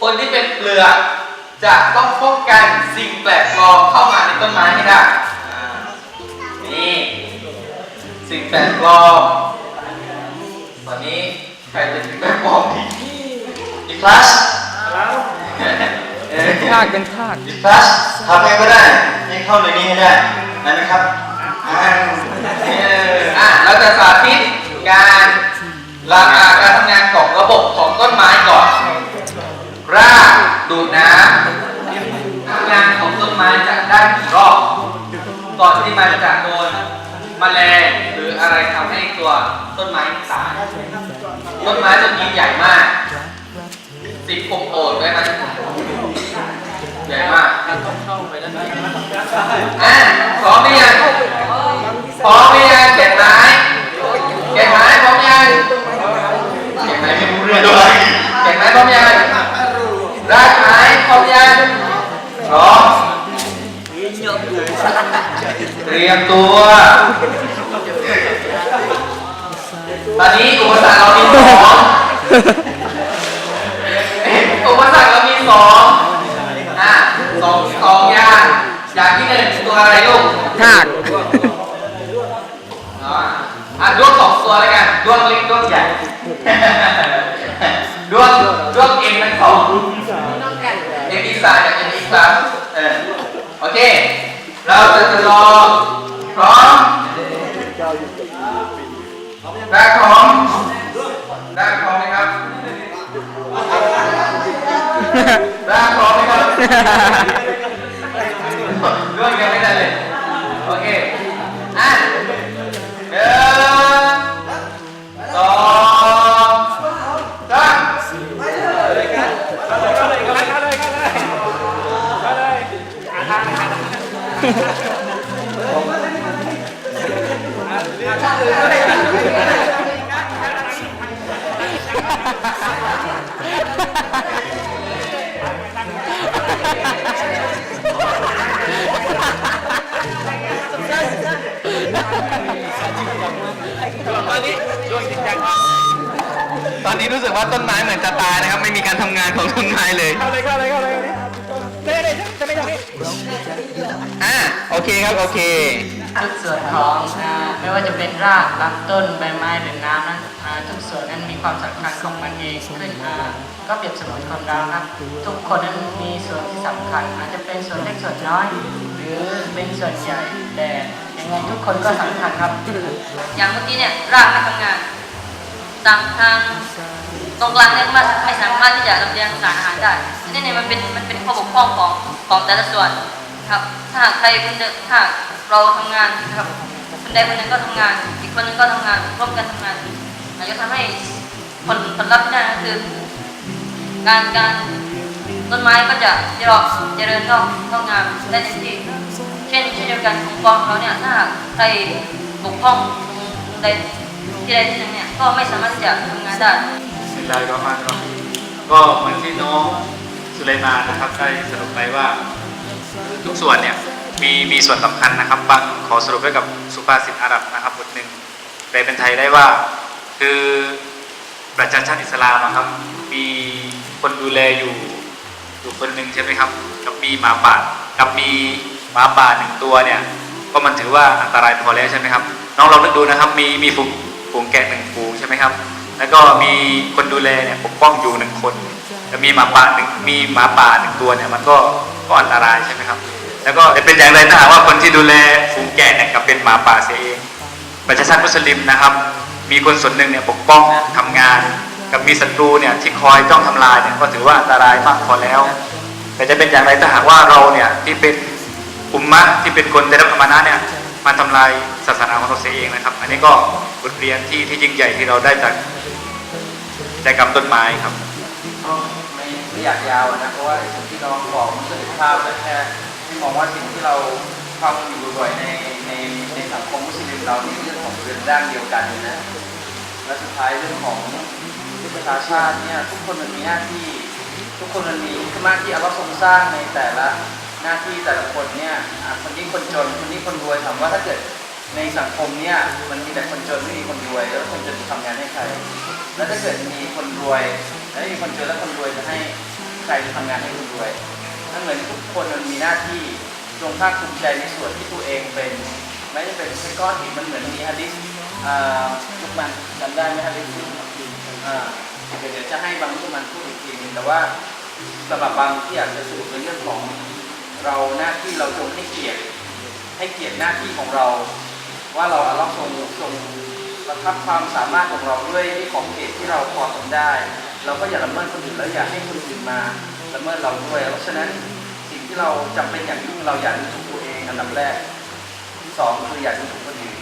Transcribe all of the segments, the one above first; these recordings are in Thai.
คนที่เป็นเปลือกจะต้องป้องกันสิ่งแปลกปลอมเข้ามาในต้นไม้ให้ได้อ่านี่สิ่งแปลกปลอมตอนนี้ใครเป็นสิ่งแปลกปลอมดีอีคลาสเออทากเป็นทากอีคลาสทำไงก็ได้ให้เข้าในนี้ให้ได้นั่นนะครับอ่าเอออะเราจะสาธิตการหลักการการทำงานของระบบของต้นไม้ก่อน รากดูดน้ำทำงานของต้นไม้จะได้กี่รอบก่อนที่มันจะโดนแมลงหรืออะไรทำให้ตัวต้นไม้ตายต้นไม้ต้นนี้ใหญ่มากสิบอบโอบได้ไหมใหญ่มากอะ รากไม้พร้อมยังพร้อมเตรียมตัว ตอนนี้อุปสรรคเรามีสอง สามเออโอเค เราจะจะรอพร้อมได้พร้อมได้พร้อมไหมครับได้พร้อมไหมครับ ตอนนี้รู้สึกว่าต้นไม้เหมือนจะตายนะครับ ไม่มีการทำงานของต้นไม้เลย เข้าเลยเข้าเลยเข้าเลย เคครับ โอเคทุกส่วนของอ่าไม่ว่าจะเป็นรากลำต้นใบไม้หรือน้ำนั้นอ่าทุกส่วนนั้นมีความสำคัญของมันเองขึ้นอ่าก็เปรียบเสมือนคนเราครับทุกคนนั้นมีส่วนที่สำคัญ อาจจะเป็นส่วนเล็กส่วนน้อย หรือเป็นส่วนใหญ่แต่ยังไงทุกคนก็สำคัญครับ อย่างเมื่อกี้เนี่ยรากไม่ทำงานตามทางตรงกลางเนี่ยไม่ไม่สามารถที่จะลำเลียงสารอาหารได้นี่เนี่ยมันเป็นมันเป็นข้อบกพร่องของของแต่ละส่วน ครับ ถ้าหากใครคนหนึ่งถ้าเราทำงานนะครับ คนใดคนหนึ่งก็ทำงาน อีกคนหนึงก็ทำงาน ร่วมกันทำงานอาจจะทำให้ผลผลลัพธ์ที่ได้ก็คือ การการต้นไม้ก็จะเจริญเจริญงอกงอกงามได้เต็มที่เช่นเช่นเดียวกันองค์กรของเราเนี่ยถ้าหากใครบกพร่องตรงใดที่ใดที่หนึ่งเนี่ยก็ไม่สามารถที่จะทำงานได้บิสมิลลาฮิรเระมานิรเราะฮีมก็เหมือนที่น้องสุไลมานะครับได้สรุปไปว่า ทุกส่วนเนี่ยมีมีส่วนสำคัญนะครับบางขอสรุปไว้กับสุภาษิตอาหรับนะครับบทหนึ่งแปลเป็นไทยได้ว่า คือประชาชาติอิสลามอะครับ มีคนดูแลอยู่อยู่คนหนึ่งใช่ไหมครับกับมีหมาป่ากับมีหมาป่าหนึ่งตัวเนี่ยก็มันถือว่าอันตรายพอแล้วใช่ไหมครับน้องลองนึกดูนะครับ มีมีฝูงฝูงแกะหนึ่งฝูงใช่ไหมครับ แล้วก็มีคนดูแลเนี่ยปกป้องอยู่หนึ่งคนแต่มีหมาป่าหนึ่งมีหมาป่าหนึ่งตัวเนี่ยมันก็ ก็อันตรายใช่ไหมครับ แล้วก็จะเป็นอย่างไรถ้าหากว่าคนที่ดูแลฝูงแกะเนี่ยกับเป็นหมาป่าเสียเองประชาชาติมุสลิมนะครับ มีคนส่วนหนึ่งเนี่ยปกป้องทำงาน กับมีศัตรูเนี่ยที่คอยจ้องทำลายเนี่ยก็ถือว่าอันตรายมากพอแล้ว แต่จะเป็นอย่างไรถ้าหากว่าเราเนี่ยที่เป็นอุมมะที่เป็นคนได้รับอามานะเนี่ยมาทำลายศาสนาของเราเสียเองนะครับ อันนี้ก็บทเรียนที่ที่ยิ่งใหญ่ที่เราได้จากจากกรรมต้นไม้ครับ อยากยาวอะนะเพราะว่าสิ่งที่น้องบอกมันก็เห็นภาพแล้แค่มองว่าสิ่งที่เราทำอยู่บ่อยๆในในในสังคมมุสลิมเราในเรื่องของเรือนร่างเดียวกันนะและสุดท้ายเรื่องของประชาชาติเนี่ยทุกคนมันมีหน้าที่ ทุกคนมันมีหน้าที่อัลลอฮ์ทรงสร้างในแต่ละหน้าที่แต่ละคนเนี่ยคนนี้คนจนคนนี้คนรวยถามว่าถ้าเกิดในสังคมเนี่ยมันมีแต่คนจนไม่มีคนรวย แล้วคนจนจะทำงานให้ใคร แล้วถ้าเกิดมีคนรวย แล้วมีคนจนแล้วคนรวยจะให้ ใครจะทำงานให้คุณรวยนั่นเหมือนทุกคนมันมีหน้าที่จงภาคภูมิใจในส่วนที่ตัวเองเป็นไม่ได้เป็นเป็นก้อนหินมันเหมือนมีฮะดิษอ่าลูกมันจำได้ไหมฮะดิษเดี๋ยวจะให้บางลูกมันพูดอีกทีนึงแต่ว่าสำหรับบางที่อยากจะสรุปในเรื่องของเราหน้าที่เราจงให้เกียรติให้เกียรติหน้าที่ของเรา ว่าเราอัลเลอฮ์ทรงทรงประทับความสามารถของเราด้วยที่ของเขตที่เราพอทำได้ เราก็อย่าละเมิดคนอื่นแล้วอย่าให้คนอื่นมาละเมิดเราด้วย เพราะฉะนั้นสิ่งที่เราจำเป็นอย่างยิ่งเราอย่าดูถูกตัวเองอันดับแรกที่สองคืออย่าดูถูกคนอื่น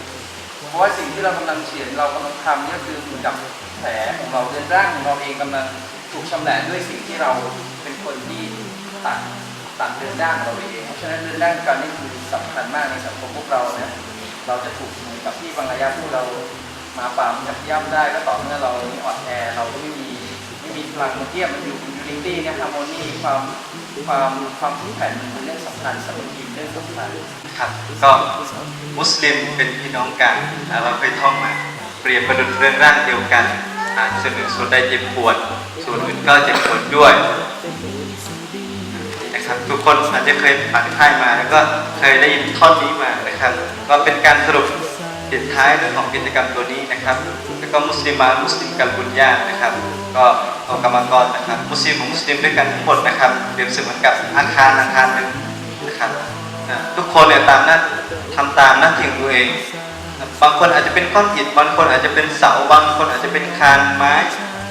เพราะว่าสิ่งที่เรากำลังเขียนเรากำลังทำนี่คือเหมือนกับแผลของเราเรือนร่างของเราเองกำลังถูกชำแหละด้วยสิ่งที่เราเป็นคนที่ตัดตัดเดินด้านของเราเองเพราะฉะนั้นเดินด้านการนี่คือสำคัญมากในสังคมพวกเราเนะเราจะถูกเหมือนกับที่บางระยะพวกเรามาปามยับย่ำได้ก็ต่อเมื่อเราอ่อนแอเราก็ไม่มี มีพลังมาเทียบมันอยู่ยูนิตี้เนี่ยฮาร์โมนีความความความแข็งแกร่งมันเป็นเรื่องสำคัญสำหรับทีมเรื่องสำคัญครับก็มุสลิมเป็นพี่น้องกันเราเคยท่องมา เปรียบประดุจเรื่องร่างเดียวกันอาส่วนหนึ่งส่วนใดเจ็บปวด ส่วนอื่นก็เจ็บปวดด้วยนะครับทุกคนอาจจะเคยผ่านค่ายมาแล้วก็เคยได้ยินท่อนนี้มานะครับก็เป็นการสรุปปิดท้ายเรื่องของกิจกรรมตัวนี้นะครับ แล้วก็มุสลิมามุสลิมกัลบุญญานะครับ ก็ เอากรรมกรนะครับมุสลิมของมุสลิมด้วยกันทั้งหมดนะครับเปรียบเสมือนกับอาคารอาคารหนึ่งนะครับทุกคนเนี่ยตามหน้าทำตามหน้าที่ของตัวเอง บางคนอาจจะเป็นก้อนอิฐบางคนอาจจะเป็นเสาบางคนอาจจะเป็นคานไม้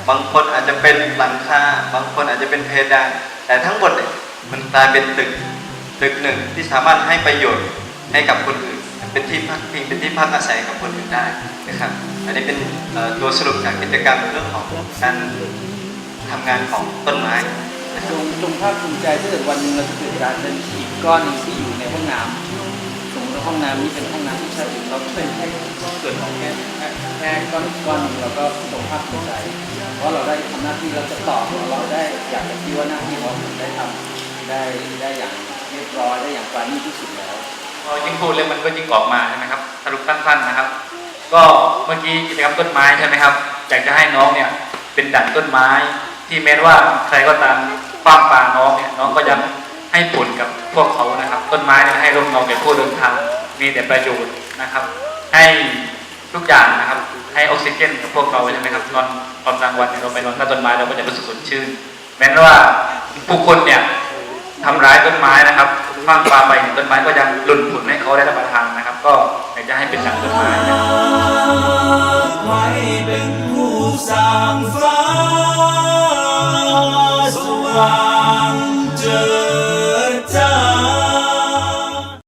บางคนอาจจะเป็นหลังคาบางคนอาจจะเป็นเพดานแต่ทั้งหมดเนี่ยมันกลายเป็นตึกตึกหนึ่งที่สามารถให้ประโยชน์ให้กับคนอื่น เป็นที่พักพิงเป็นที่พักอาศัยกับคนอื่นได้นะครับอันนี้เป็นตัวสรุปจากกิจกรรมเรื่องของการ ทำงานของต้นไม้จงจงภาคภูมิใจถ้าเกิดวันหนึ่งเราจะเกิดการเป็นอีกก้อนหนึ่งที่อยู่ในห้องน้ำสมมติว่าห้องน้ำนี้เป็นห้องน้ำที่ใช้เราเป็นแค่ส่วนของแค่แค่ก้อนก้อนหนึ่งเราก็จงภาคภูมิใจ เพราะเราได้ทำหน้าที่เราจะตอบเราได้อยากจะคิดว่าหน้าที่ของเราได้ทำได้ได้อย่างเรียบร้อยได้อย่างปราณีที่สุดแล้วพอยิ่งพูดเลยมันก็ยิ่งออกมาใช่ไหมครับสรุปสั้นๆนะครับ ก็เมื่อกี้กิจกรรมต้นไม้ใช่ไหมครับอยากจะให้น้องเนี่ยเป็นดั่งต้นไม้ ที่แม้ว่าใครก็ตามคว้างปาน้องเนี่ยน้องก็ยังให้ผลกับพวกเขานะครับ ต้นไม้เนี่ยให้ร่มเงาแก่ผู้เดินทางมีแต่ประโยชน์นะครับ ให้ทุกอย่างนะครับ ให้ออกซิเจนกับพวกเราใช่ไหมครับตอนตอนกลางวันเนี่ยเราไปนอนใต้ต้นไม้เราก็จะรู้สึกสดชื่น แม้ว่าผู้คนเนี่ยทำร้ายต้นไม้นะครับคว้างปลาไปเนี่ยต้นไม้ก็ยังหล่นผลให้เขาได้รับประทานนะครับ ก็อยากจะให้เป็นดังต้นไม้นะครับใครเป็นผู้สร้างฟ้า fly.